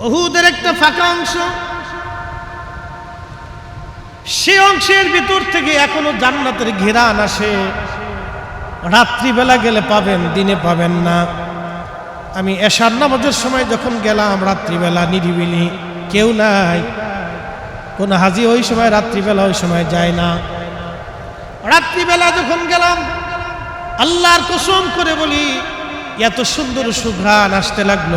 অহুদের একটা ফাঁকা অংশ। সে অংশের ভিতর থেকে এখনও জান্নাতের ঘেরান আসে রাত্রিবেলা গেলে পাবেন, দিনে পাবেন না। আমি এশার নামাজের সময় যখন গেলাম, রাত্রিবেলা নিরিবিলি, কেউ নাই। কোন হাজি ওই সময়, রাত্রিবেলা ওই সময় যায় না। রাত্রিবেলা যখন গেলাম, আল্লাহর কসম করে বলি, এত সুন্দর সুঘ্রাণ আসতে লাগল।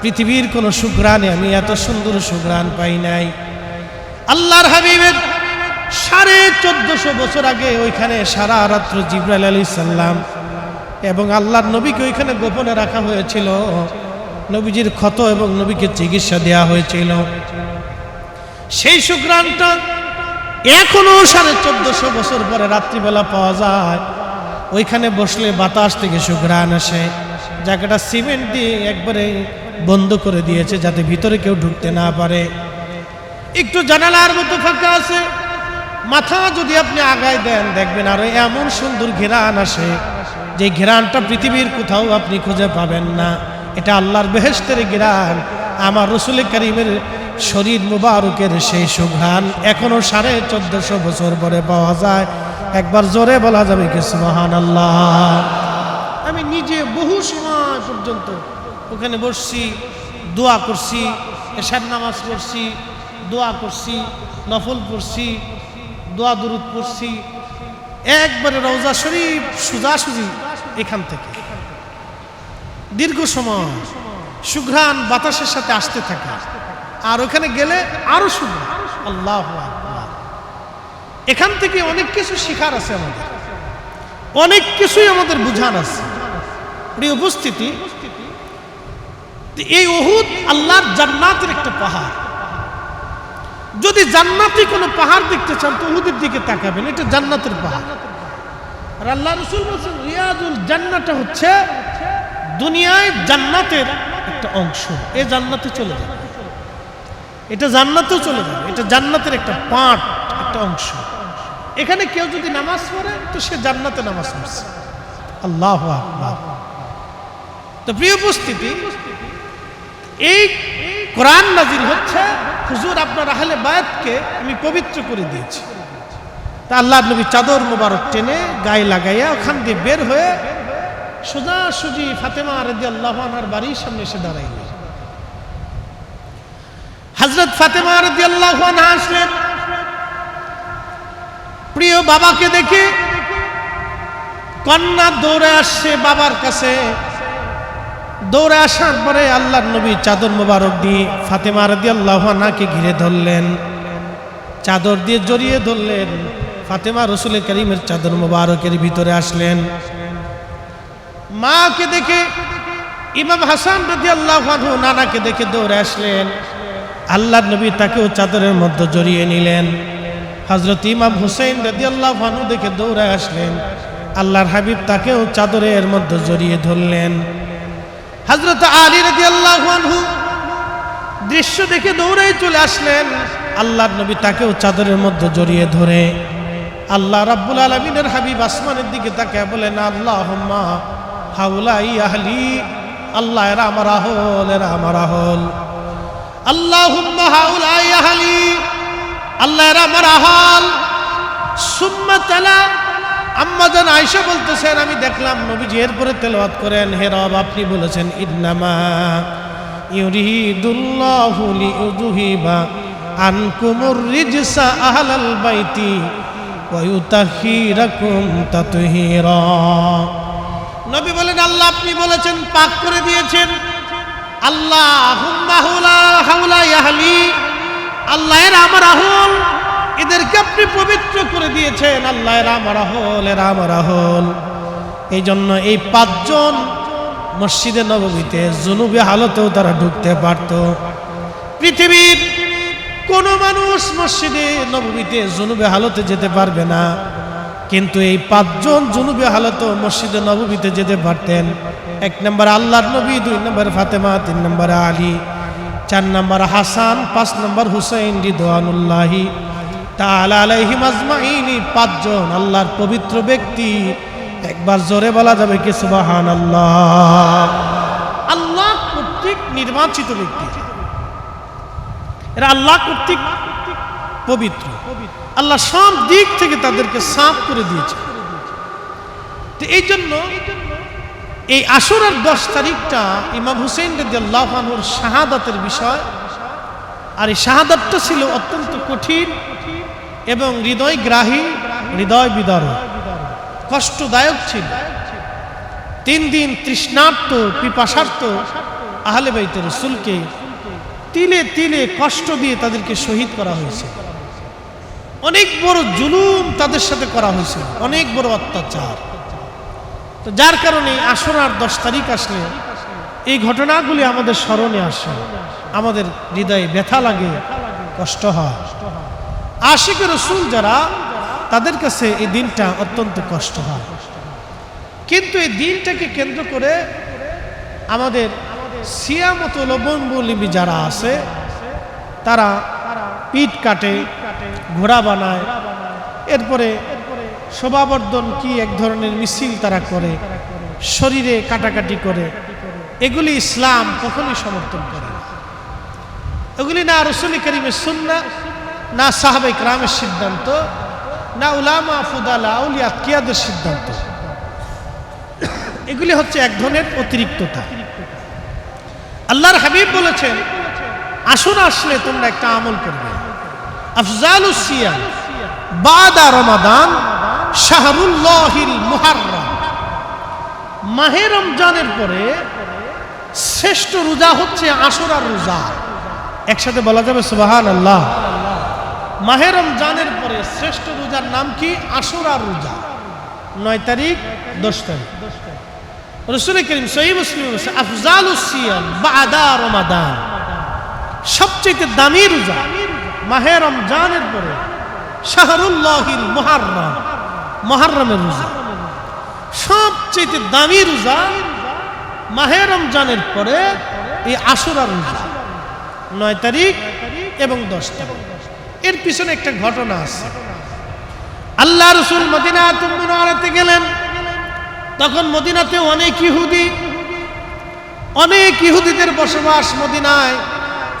পৃথিবীর কোনো সুঘ্রাণে আমি এত সুন্দর সুঘ্রাণ পাই নাই। আল্লাহর হাবিবের সাড়ে চোদ্দশো বছর আগে ওইখানে সারা রাত্র জিব্রাইল আলী সাল্লাম এবং আল্লাহর নবীকে ওইখানে গোপনে রাখা হয়েছিল। নবীজির ক্ষত এবং নবীকে চিকিৎসা দেওয়া হয়েছিল। সেই সুগ্রামটা এখনও সাড়ে চোদ্দশো বছর পরে রাত্রিবেলা পাওয়া যায়। ওইখানে বসলে বাতাস থেকে সুগ্রাণ আসে। জায়গাটা সিমেন্ট দিয়ে একবারে বন্ধ করে দিয়েছে যাতে ভিতরে কেউ ঢুকতে না পারে। একটু জানালার মতো ফাঁকা আছে। মাথা যদি আপনি আগায় দেন, দেখবেন আরও এমন সুন্দর ঘেরান আসে, যে ঘেরানটা পৃথিবীর কোথাও আপনি খুঁজে পাবেন না। এটা আল্লাহর বেহেস্তের ঘেরান, আমার রসুল করিমের শরীর মুবারকের সেই সুঘ্রাণ। এখনও সাড়ে চোদ্দশো বছর পরে পাওয়া যায়। একবার জোরে বলা যাবে কি সুবাহান আল্লাহ আমি নিজে বহু সময় পর্যন্ত ওখানে বসছি, দোয়া করছি এশার নামাজ পড়ছি, দোয়া করছি, নফল পড়ছি, দোয়া দুরুদ পড়ছি, একবারে রওজা শরীফ সুজাসুজি এখান থেকে। দীর্ঘ সময় সুঘ্রাণ বাতাসের সাথে আসতে থাকে, আর ওখানে গেলে আরও সুঘ্রাণ। আল্লাহ। এখান থেকে অনেক কিছু শিখার আছে আমাদের, অনেক কিছুই আমাদের বুঝার আছে। প্রিয় উপস্থিতি এই ওহুদ আল্লাহর জান্নাতের একটা পাহাড়। যদি জান্নাতি কোনো পাহাড় দেখতে চান, তো উহুদের দিকে তাকাবেন, এটা জান্নাতের পাহাড়। আর আল্লাহ রসুল বলছেন রিয়াজুল জান্নাটা হচ্ছে দুনিয়ায় জান্নাতের একটা অংশ। এ জান্নাতে চলে যাবে। এটা জান্নাতেও চলে যাবে। এটা জান্নাতের একটা পার্ট একটা অংশ। এখানে কেউ যদি নামাজ পড়ে, তো সে জান্নাতে নামাজ পড়ছে। আল্লাহ তো প্রিয় উপস্থিতি এই কোরআন নাজির হচ্ছে, হুজুর আপনার আহলে বায়াতকে আমি পবিত্র করে দিয়েছি। তা আল্লাহ নবী চাদর মোবারক টেনে গায়ে লাগাইয়া ওখান দিয়ে বের হয়ে সোজা সুজি ফাতেমা রেদি আল্লাহ আনার বাড়ির সামনে এসে দাঁড়াইলেন। হজরত ফাতেমা রেদি আল্লাহ আসলেন। প্রিয় বাবাকে দেখে কন্যা দৌড়ে আসছে বাবার কাছে। দৌড়ে আসার পরে আল্লাহর নবী চাদর মোবারক দিয়ে ফাতেমা রাদি আল্লাহ আনাকে ঘিরে ধরলেন। চাদর দিয়ে জড়িয়ে ধরলেন, ফাতেমা রসুল করিমের চাদর মোবারকের ভিতরে আসলেন। মাকে দেখে ইমাম হাসান রাদি আল্লাহ নানাকে দেখে দৌড়ে আসলেন। আল্লাহর নবী তাকেও চাদরের মধ্যে জড়িয়ে নিলেন। হজরত ইমাম হুসেন রাদি আল্লাহ দেখে দৌড়ে আসলেন। আল্লাহর হাবিব তাকেও চাদরের মধ্যে জড়িয়ে ধরলেন। হজরত আলী রাজি আল্লাহু দৃশ্য দেখে দৌড়াই চলে আসলেন। আল্লাহর নবী তাকেও চাদরের মধ্যে জড়িয়ে ধরে আল্লাহ রাব্বুল আলমিনের হাবিব আসমানের দিকে তাকে বলেন আল্লাহ হাউলাই আহলি, আল্লাহ এরা আমার আহল, এরা আমার আহল। আল্লাহ হাউলাই আহলি, আল্লাহ এরা আমার আহল। সুম্মা তালা আম্মা জান আয়সা বলতেছেন আমি দেখলাম নবীজি এরপরে তেলাওয়াত করেন, হে রব, আপনি বলেছেন, ইন্নামা ইউরিদুল্লাহু লিউযহিবা আনকুমুর রিজসা আহলাল বাইতি ওয়া ইউতাহিরাকুম তাতহীরা। নবী বলেন, আল্লাহ, আপনি বলেছেন, পাক করে দিয়েছেন। আল্লাহ হুম্মা হাউলা হাউলা ইয়াহলি। আল্লাহ এর আমার আহল। এদেরকে আপনি পবিত্র করে দিয়েছেন। আল্লাহ আমার আহল, এরা আমার এই জন্য এই পাঁচজন মসজিদে নবমীতে জুনুবে হালতেও তারা ঢুকতে পারত। পৃথিবীর কোন মানুষ মসজিদে নবমীতে জুনুবে হালতে যেতে পারবে না। কিন্তু এই পাঁচজন জুনুবে হালত মসজিদে নবমীতে যেতে পারতেন। এক নম্বর আল্লাহর নবী, দুই নম্বর ফাতেমা, তিন নম্বর আলী, চার নম্বর হাসান, পাঁচ নম্বর হুসাইন, রিদওয়ানুল্লাহি। পাঁচজন আল্লাহর পবিত্র ব্যক্তি। একবার জোরে বলা যাবে কি সুবাহান আল্লাহ আল্লাহ কর্তৃক নির্বাচিত ব্যক্তি। এরা আল্লাহ কর্তৃক পবিত্র। আল্লাহ সব দিক থেকে তাদেরকে সাফ করে দিয়েছে। তো এই জন্য এই আসরের দশ তারিখটা ইমাম হুসেন আল্লাহানুর শাহাদাতের বিষয়। আর এই শাহাদাতটা ছিল অত্যন্ত কঠিন। এবং হৃদয় গ্রাহী, হৃদয় বিদারক। কষ্টদায়ক ছিল। তিন দিন তৃষ্ণার্ত পিপাসার্থ আহলে বাইতে রসুলকে তিলে তিলে কষ্ট দিয়ে তাদেরকে শহীদ করা হয়েছে। অনেক বড় জুলুম তাদের সাথে করা হয়েছে। অনেক বড় অত্যাচার। তো যার কারণে আসরার দশ তারিখ আসলে এই ঘটনাগুলি আমাদের স্মরণে আসে। আমাদের হৃদয়ে ব্যথা লাগে, কষ্ট হয়। আশিক রসুল যারা, তাদের কাছে এই দিনটা অত্যন্ত কষ্ট হয়। কিন্তু এই দিনটাকে কেন্দ্র করে আমাদের সিয়ামত লবণবলিবি যারা আছে, তারা পিঠ কাটে, ঘোড়া বানায়। এরপরে শোভাবর্ধন কি এক ধরনের মিছিল তারা করে, শরীরে কাটাকাটি করে, এগুলি ইসলাম কখনই সমর্থন করে এগুলি না রসুল করিমের সুন্না না সাহাবে রামের সিদ্ধান্ত, না উলামা ফুদালা আউলিয়া কিয়াদের সিদ্ধান্ত। এগুলি হচ্ছে এক ধরনের অতিরিক্ততা। আল্লাহর হাবিব বলেছেন, আসুন আসলে তোমরা একটা আমল করবে। আফজালুসিয়া বাদা রমাদান শাহরুল্লাহিল মুহাররম। মাহে রমজানের পরে শ্রেষ্ঠ রোজা হচ্ছে আশুরার রোজা। একসাথে বলা যাবে সুবাহান আল্লাহ মাহে রমজানের পরে শ্রেষ্ঠ রোজার নাম কি? আশুরার রোজা। নয় তারিখ, দশ তারিখ। রসুল করিম সহি মুসলিম বাদা রমাদান। সবচেয়ে দামি রোজা মাহে রমজানের পরে শাহরুল্লাহিল মুহাররম মহারমের রোজা। সবচেয়ে দামি রোজা মাহে রমজানের পরে এই আশুরা রোজা। নয় তারিখ এবং দশ তারিখ। এর পিছনে একটা ঘটনা আছে। আল্লাহ রসুল মদিনা তুমরাতে গেলেন। তখন মদিনাতে অনেক ইহুদি, অনেক ইহুদিদের বসবাস মদিনায়।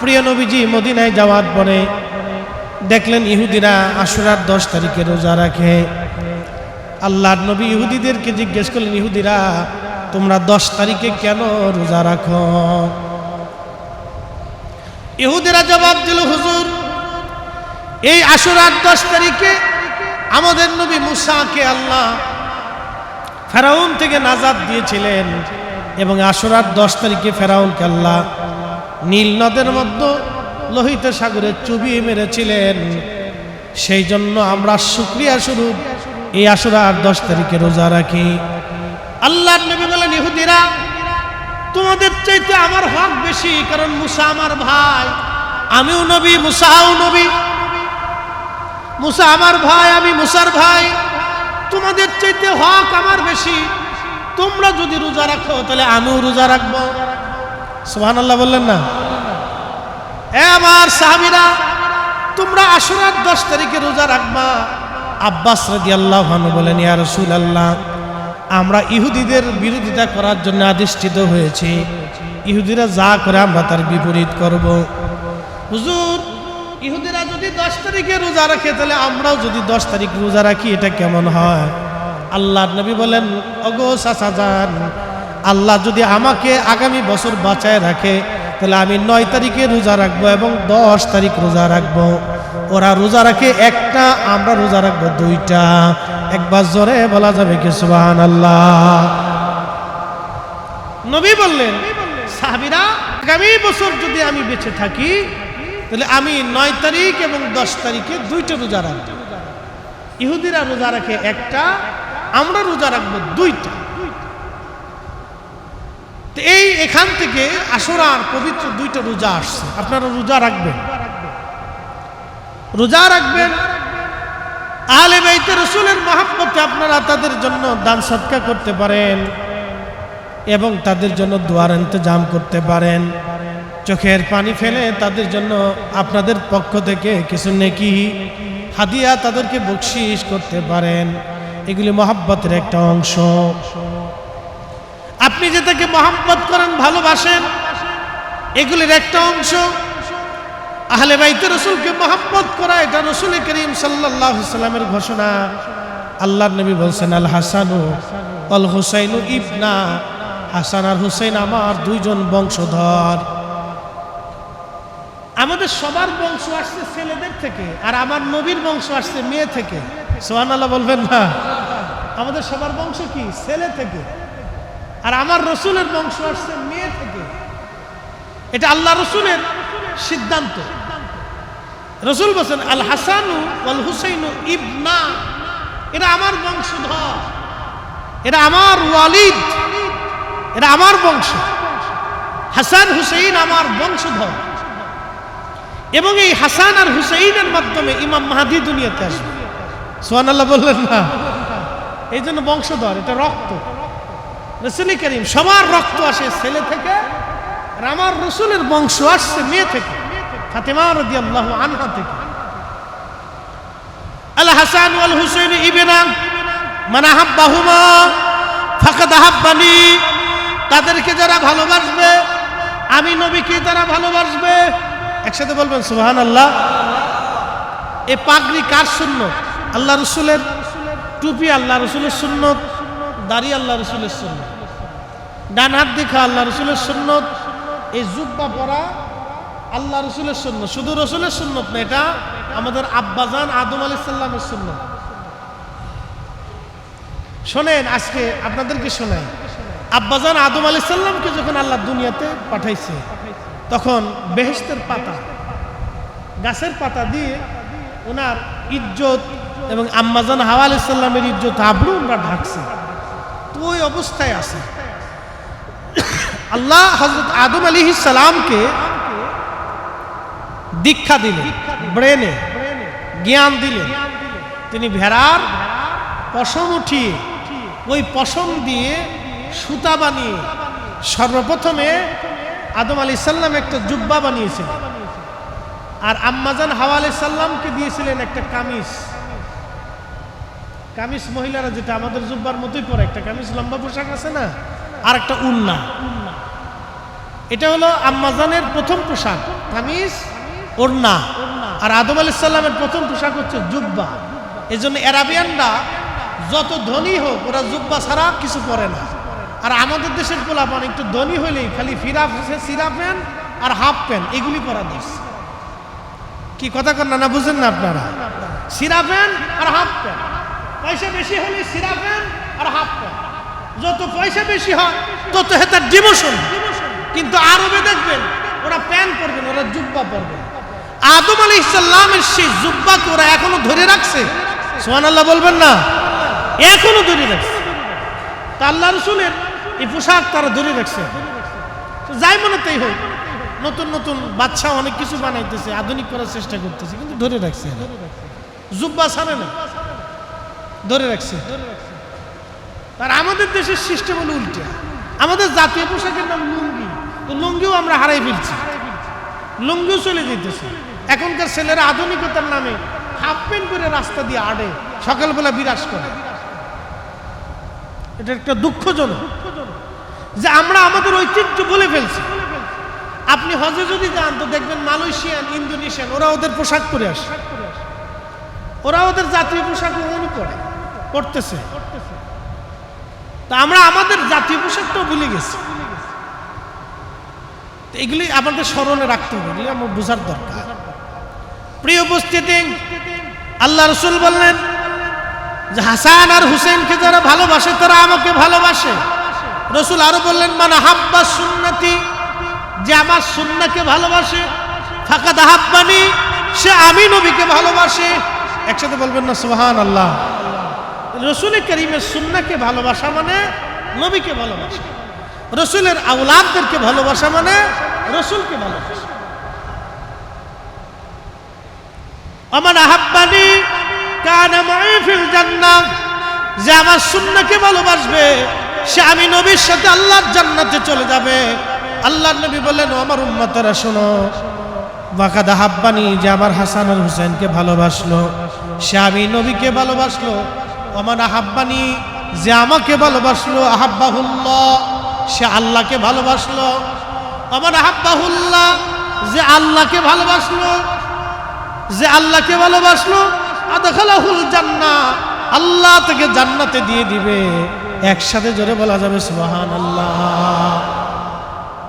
প্রিয় নবীজি মদিনায় যাওয়ার পরে দেখলেন ইহুদিরা আশুরার দশ তারিখে রোজা রাখে। আল্লাহর নবী ইহুদিদেরকে জিজ্ঞেস করলেন, ইহুদিরা, তোমরা দশ তারিখে কেন রোজা রাখো? ইহুদিরা জবাব দিল, হুজুর এই আশুরার দশ তারিখে আমাদের নবী মুসাকে আল্লাহ ফেরাউন থেকে নাজাদ দিয়েছিলেন এবং আশুরার দশ তারিখে ফেরাউনকে আল্লাহ নীল নদের মধ্যে লোহিত সাগরে চুবিয়ে মেরেছিলেন। সেই জন্য আমরা শুক্রিয়া স্বরূপ এই আশুরার দশ তারিখে রোজা রাখি। আল্লাহ নবী বলেন, ইহুদিরা, তোমাদের চাইতে আমার হক বেশি, কারণ মুসা আমার ভাই। আমিও নবী, মুসাও নবী। মুসা আমার ভাই, আমি মুসার ভাই। তোমাদের চাইতে হক আমার বেশি। তোমরা যদি রোজা রাখো, তাহলে আমিও রোজা রাখব। সোহান আল্লাহ বললেন না? আমার সাহাবিরা, তোমরা দশ তারিখে রোজা রাখবা। আব্বাস রাজি আল্লাহ বলেন রসুল আল্লাহ আমরা ইহুদিদের বিরোধিতা করার জন্য আদিষ্ঠিত হয়েছি। ইহুদিরা যা করে আমরা তার বিপরীত করব। হুজুর, ইহুদিরা যদি দশ তারিখে রোজা রাখে, তাহলে আমরাও যদি দশ তারিখ রোজা রাখি, এটা কেমন হয়? আল্লাহ নবী বলেন অগো সাসাজান আল্লাহ যদি আমাকে আগামী বছর বাঁচায় রাখে, তাহলে আমি নয় তারিখে রোজা রাখব এবং দশ তারিখ রোজা রাখব। ওরা রোজা রাখে একটা, আমরা রোজা রাখব দুইটা। একবার জোরে বলা যাবে কি সুবাহান আল্লাহ নবী বললেন, সাহাবিরা, আগামী বছর যদি আমি বেঁচে থাকি তাহলে আমি নয় তারিখ এবং দশ তারিখে দুইটা রোজা রাখব। ইহুদিরা রোজা রাখে একটা, আমরা রোজা রাখব দুইটা। এই এখান থেকে আসরার পবিত্র দুইটা রোজা আসছে। আপনারা রোজা রাখবেন। রোজা রাখবেন। আহলে বাইতে রসুলের মহাব্বতে আপনারা তাদের জন্য দান সৎকা করতে পারেন এবং তাদের জন্য দোয়ার ইন্তজাম করতে পারেন। চোখের পানি ফেলে তাদের জন্য আপনাদের পক্ষ থেকে কিছু নেকি হাদিয়া তাদেরকে বকশিস করতে পারেন। এগুলি মহাব্বতের একটা অংশ। আপনি যে তাকে মহাব্বত করেন, ভালোবাসেন, এগুলির একটা অংশ। আহলে বাইতে রসুলকে মহাব্বত করা, এটা রসুল করিম সাল্লাহ সাল্লামের ঘোষণা। আল্লাহ নবী বলছেন, আল হাসানু অল হুসাইনু ইবনা। হাসান আর হুসাইন আমার দুইজন বংশধর। আমাদের সবার বংশ আসছে ছেলেদের থেকে, আর আমার নবীর বংশ আসছে মেয়ে থেকে। সোহান আল্লাহ বলবেন না? আমাদের সবার বংশ কি? ছেলে থেকে। আর আমার রসুলের বংশ আসছে মেয়ে থেকে। এটা আল্লাহ রসুলের সিদ্ধান্ত। রসুল বলছেন, আল হাসানু আল হুসাইনু ইবনা। এটা আমার বংশধর। এটা আমার ওয়ালিদ। এটা আমার বংশ। হাসান হুসাইন আমার বংশধর। এবং এই হাসান আর হুসাইনের মাধ্যমে ইমাম মাহাদি দুনিয়াতে আসবে। সোহান আল্লাহ বললেন না। এই জন্য বংশধর, এটা রক্ত। রসুল করিম, সবার রক্ত আসে ছেলে থেকে আর আমার রসুলের বংশ আসছে মেয়ে থেকে, ফাতেমা রদি আল্লাহ আনহা থেকে। আল হাসান ওয়াল হুসেন ইবেনা মানে হাব্বাহুমা ফাকাদ হাব্বানি তাদেরকে যারা ভালোবাসবে, আমি নবীকে তারা ভালোবাসবে একসাথে বলবেন সুবহান আল্লাহ এ পাগড়ি কার সুন্নত? আল্লাহ রসুলের টুপি আল্লাহ রসুলের সুন্নত, দাড়ি আল্লাহ রসুলের সুন্নত। ডান হাত দেখা আল্লাহ রসুলের সুন্নত, এই জুব্বা পরা আল্লাহ রসুলের সুন্নত। শুধু রসুলের সুন্নত না, এটা আমাদের আব্বাজান আদম আলি সাল্লামের সুন্নত। শোনেন, আজকে আপনাদেরকে শোনাই। আব্বাজান আদম আলি সাল্লামকে যখন আল্লাহ দুনিয়াতে পাঠাইছে তখন বেহেস্তের পাতা, গাছের পাতা দিয়ে ওনার ইজ্জত এবং আম্মাজান হাওয়া আলি সাল্লামের ইজ্জত আবরু ওনারা ঢাকছে। তো ওই অবস্থায় আছে। আল্লাহ হজরত আদম আলী সালামকে দীক্ষা দিলেন, ব্রেনে জ্ঞান দিলেন। তিনি ভেড়ার পশম উঠিয়ে ওই পশম দিয়ে সুতা বানিয়ে সর্বপ্রথমে আদম আলী সাল্লাম একটা জুব্বা বানিয়েছিলেন আর আম্মাজান হাওয়া আলি সাল্লামকে দিয়েছিলেন একটা কামিজ। কামিজ মহিলারা যেটা আমাদের জুব্বার মতোই পরে, একটা কামিজ লম্বা পোশাক আছে না, আর একটা উন্না। এটা হলো আম্মাজানের প্রথম পোশাক, কামিজ, ওড়না। আর আদম আলি সাল্লামের প্রথম পোশাক হচ্ছে জুব্বা। এই জন্য অ্যারাবিয়ানরা যত ধনী হোক, ওরা জুব্বা ছাড়া কিছু পরে না। আর আমাদের দেশের পোলাপান একটু ধনী হলেই খালি ফিরা সিরা প্যান্ট আর হাফ প্যান্ট এগুলি পরা দেশ কি কথা কর না না বুঝেন না আপনারা? সিরা প্যান্ট আর হাফ প্যান্ট পয়সা বেশি হলে সিরা প্যান্ট আর হাফ প্যান্ট যত পয়সা বেশি হয়, তত হেতার ডিমোশন। কিন্তু আরবে দেখবেন, ওরা প্যান্ট পরবেন ওরা জুব্বা পরবেন আদম আলী ইসাল্লামের সেই জুব্বাকে ওরা এখনও ধরে রাখছে। সোহান আল্লাহ বলবেন না? এখনও ধরে রাখছে। তা আল্লাহ রসুলের এই পোশাক তারা ধরে রাখছে। যাই মনে তাই হোক, নতুন নতুন বাচ্চা অনেক কিছু বানাইতেছে, আধুনিক করার চেষ্টা করতেছে, কিন্তু ধরে রাখছে জুব্বা ছাড়ে না, ধরে রাখছে। আর আমাদের দেশের সিস্টেম হলো উল্টে। আমাদের জাতীয় পোশাকের নাম লুঙ্গি। তো লুঙ্গিও আমরা হারাই ফেলছি। লুঙ্গিও চলে যেতেছে এখনকার ছেলেরা আধুনিকতার নামে হাফ প্যান্ট করে রাস্তা দিয়ে আড়ে, সকালবেলা বিরাজ করে। এটা একটা দুঃখজনক। যে আমরা আমাদের ঐতিহ্য বলে ফেলছি। আপনি হজে যদি যান, তো দেখবেন মালয়েশিয়ান, ইন্দোনেশিয়ান, ওরা ওদের পোশাক পরে আসে। ওরা ওদের জাতীয় পোশাক ওখানে করে করতেছে তা আমরা আমাদের জাতীয় পোশাকটাও ভুলে গেছি। এগুলি আমাদের স্মরণে রাখতে হবে, এগুলি আমার বোঝার দরকার। প্রিয় উপস্থিতি, আল্লাহ রসুল বললেন যে হাসান আর হুসেনকে যারা ভালোবাসে, তারা আমাকে ভালোবাসে। রসুল আরও বললেন মানে হাব্বা সুন্নতি, যে আমার সুন্নাকে ভালোবাসে ফাঁকা দাহাব্বানি সে আমি নবীকে ভালোবাসে। একসাথে বলবেন না সুহান আল্লাহ রসুল করিমের সুন্নাকে ভালোবাসা মানে নবীকে ভালোবাসা। রসুলের আউলাদদেরকে ভালোবাসা মানে রসুলকে ভালোবাসা। আমার আহাব্বানি কানা মাইফিল জান্নাত যে আমার সুন্নাকে ভালোবাসবে সে আমি নবীর সাথে আল্লাহর জান্নাতে চলে যাবে। আল্লাহর নবী বললেন আমার উম্মতেরা, শোনো। ওয়াকাদা হাব্বানি যে আমার হাসান আর হুসেনকে ভালোবাসলো। সে আমি নবীকে ভালোবাসলো। আমার আহাব্বানি, যে আমাকে ভালোবাসলো। আহাব্বাহুল্লাহ, সে আল্লাহকে ভালোবাসলো। আমার আহাব্বাহুল্লাহ, যে আল্লাহকে ভালোবাসলো। যে আল্লাহকে ভালোবাসলো। আদখালাহুল জান্না আল্লাহ তাকে জান্নাতে দিয়ে দিবে। একসাথে জোরে বলা যাবে সুবহান আল্লাহ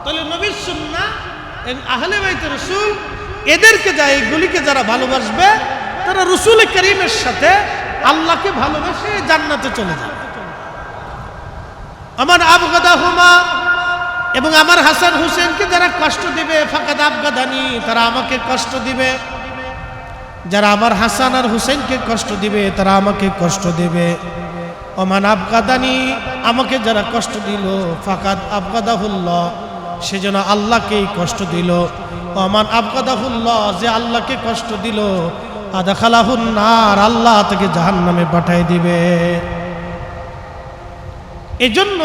তাহলে নবীর সুন্নাহ এবং আহলে বাইত রসুল, এদেরকে যা এইগুলিকে যারা ভালোবাসবে, তারা রসুল করিমের সাথে আল্লাহকে ভালোবেসে জান্নাতে চলে যাবে। আমার আবগাদা হুমা এবং আমার হাসান হুসেনকে যারা কষ্ট দিবে, ফাঁকাদ আবগাদানি, তারা আমাকে কষ্ট দিবে। যারা আমার হাসান আর হুসেনকে কষ্ট দিবে, তারা আমাকে কষ্ট দেবে। ওমান আবগাদানি আমাকে যারা কষ্ট দিল, ফাকাদ আবগাদাহুল্লাহ সে যেন আল্লাহকেই কষ্ট দিল। ওমান আবগাদাহুল্লাহ যে আল্লাহকে কষ্ট দিল আদা খালাহুন নার, আল্লাহ তাকে জাহান নামে পাঠাই দিবে। এজন্য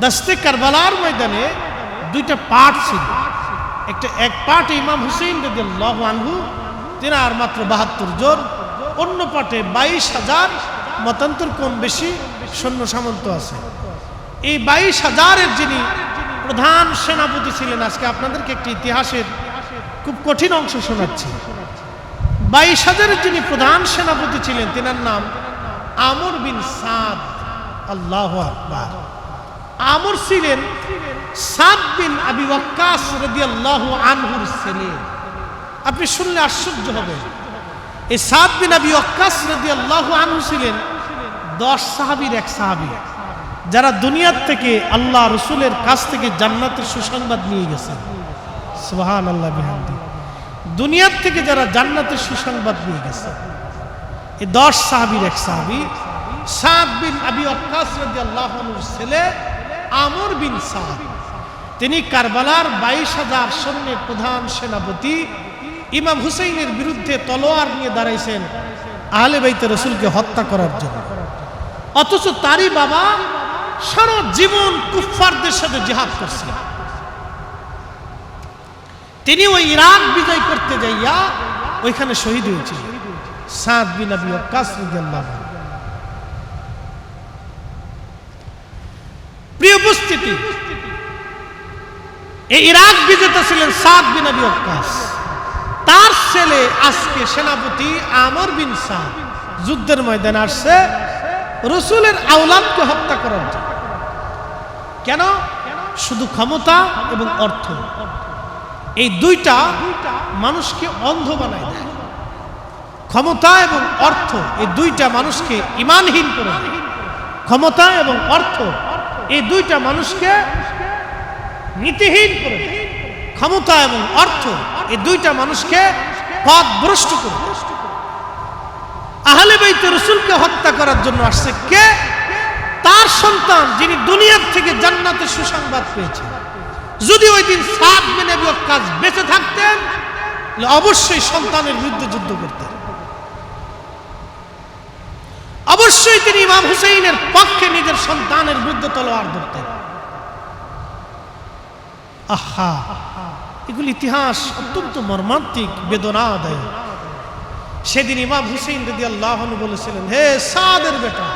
দাস্তে কারবালার ময়দানে দুইটা পার্ট ছিল। একটা এক পার্ট ইমাম হুসেইন রাদিয়াল্লাহু আনহু আর মাত্র বাহাত্তর জন, অন্য পাটে বাইশ হাজার মতান্তর কম বেশি সৈন্য সামন্ত আছে। এই বাইশ হাজারের যিনি প্রধান সেনাপতি ছিলেন, আজকে আপনাদেরকে একটি ইতিহাসের খুব কঠিন অংশ শোনাচ্ছি। বাইশ হাজারের যিনি প্রধান সেনাপতি ছিলেন, তেনার নাম আমর বিন সাদ। আল্লাহ আকবার। আমর ছিলেন সাদ বিন আবি ওয়াক্কাস রাদিয়াল্লাহু আনহুর ছেলে। আপনি শুনলে আশ্চর্য হবেন। এই সাদ বিন আবি ওয়াক্কাস রাদিয়াল্লাহু আনহু ছিলেন দশ সাহাবীর এক সাহাবী। যারা দুনিয়ার থেকে আল্লাহ রসুলের কাছ থেকে জান্নাতের সুসংবাদ নিয়ে গেছেন সুবহান আল্লাহ বিহামদি। দুনিয়ার থেকে যারা জান্নাতের সুসংবাদ নিয়ে গেছে। এই দশ সাহাবীর এক সাহাবী, সাদ বিন আবি ওয়াক্কাস রাদিয়াল্লাহু আনহুর ছেলে আমর বিন সাদ। তিনি কারবালার বাইশ হাজার সৈন্যের প্রধান সেনাপতি ইমাম হুসেইনের বিরুদ্ধে তলোয়ার নিয়ে দাঁড়াইছেন আহলে বাইতে রসুলকে হত্যা করার জন্য। অথচ তারই বাবা সারা জীবন কুফফারদের সাথে জিহাদ করছেন তিনি ওই ইরাক বিজয় করতে যাইয়া ওইখানে শহীদ হয়েছিল। সাদ বিন আবি ওয়াক্কাস রাদিয়াল্লাহু প্রিয় উপস্থিতি, এই ইরাক বিজেতা ছিলেন সাদ বিন আবি ওয়াক্কাস ছেলে আজকে সেনাপতি আমর বিন সাদ। যুদ্ধের ময়দানে আসছে, রসুলের আওলাদকে হত্যা করার জন্য। কেন? শুধু ক্ষমতা এবং অর্থ। এই দুইটা মানুষকে অন্ধ বানায় দেয়। ক্ষমতা এবং অর্থ, এই দুইটা মানুষকে ইমানহীন করে ক্ষমতা এবং অর্থ, এই দুইটা মানুষকে নীতিহীন করে ক্ষমতা এবং অর্থ, এই দুইটা মানুষকে পথ ভ্রষ্ট করে। আহলে বাইতে রসুলকে হত্যা করার জন্য আসছে কে? তার সন্তান যিনি দুনিয়ার থেকে জান্নাতের সুসংবাদ পেয়েছেন। যদি ওই দিন সাত মেনে কাজ বেঁচে থাকতেন অবশ্যই সন্তানের বিরুদ্ধে যুদ্ধ করতেন। অবশ্যই তিনি ইমাম হুসেইনের পক্ষে নিজের সন্তানের বিরুদ্ধে তলোয়ার ধরতেন। আহা! এগুলি ইতিহাস অত্যন্ত মর্মান্তিক বেদনা দেয় সেদিন ইমাম হুসেইন রদি আল্লাহ বলেছিলেন, হে সাদের বেটা,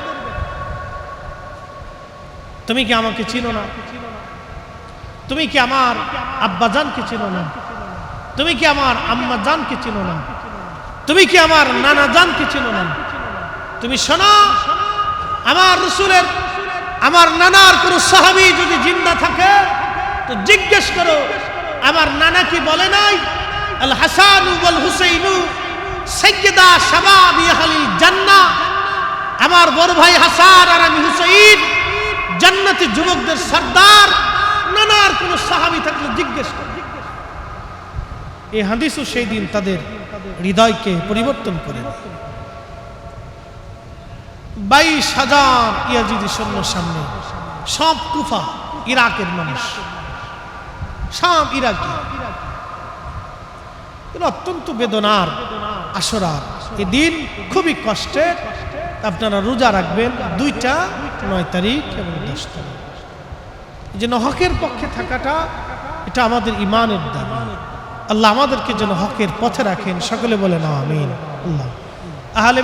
তুমি কি আমাকে চিনো না? তুমি কি আমার আব্বাজানকে চিনো না? তুমি কি আমার আম্মা জানকে চিনো না? তুমি কি আমার নানা জানকে চিনো না? তুমি শোনো, আমার রসুলের, আমার নানার কোন সাহাবি যদি জিন্দা থাকে, তো জিজ্ঞেস করো আমার নানা কি বলে নাই, আল হাসানু বল হুসেইনু সৈয়দা শাবাব জান্নাহ আমার বড় ভাই হাসান আর আমি হুসেইন, জান্নাতি যুবকদের সর্দার, নানার কোন সাহাবি থাকলে জিজ্ঞেস করে এই হাদিসও সেই দিন তাদের হৃদয়কে পরিবর্তন করে। বাইশ হাজার ইয়াজিদি সৈন্যের সামনে সব কুফা ইরাকের মানুষ সব ইরাকি। অত্যন্ত বেদনার আসরার। এই দিন খুবই কষ্টের আপনারা রোজা রাখবেন দুইটা, নয় তারিখ এবং দশ তারিখ। জন্য হকের পক্ষে থাকাটা এটা আমাদের ইমানের দাবি। আল্লাহ আমাদেরকে যেন হকের পথে রাখেন। সকলে বলে না আমিন। আল্লাহ। আহলে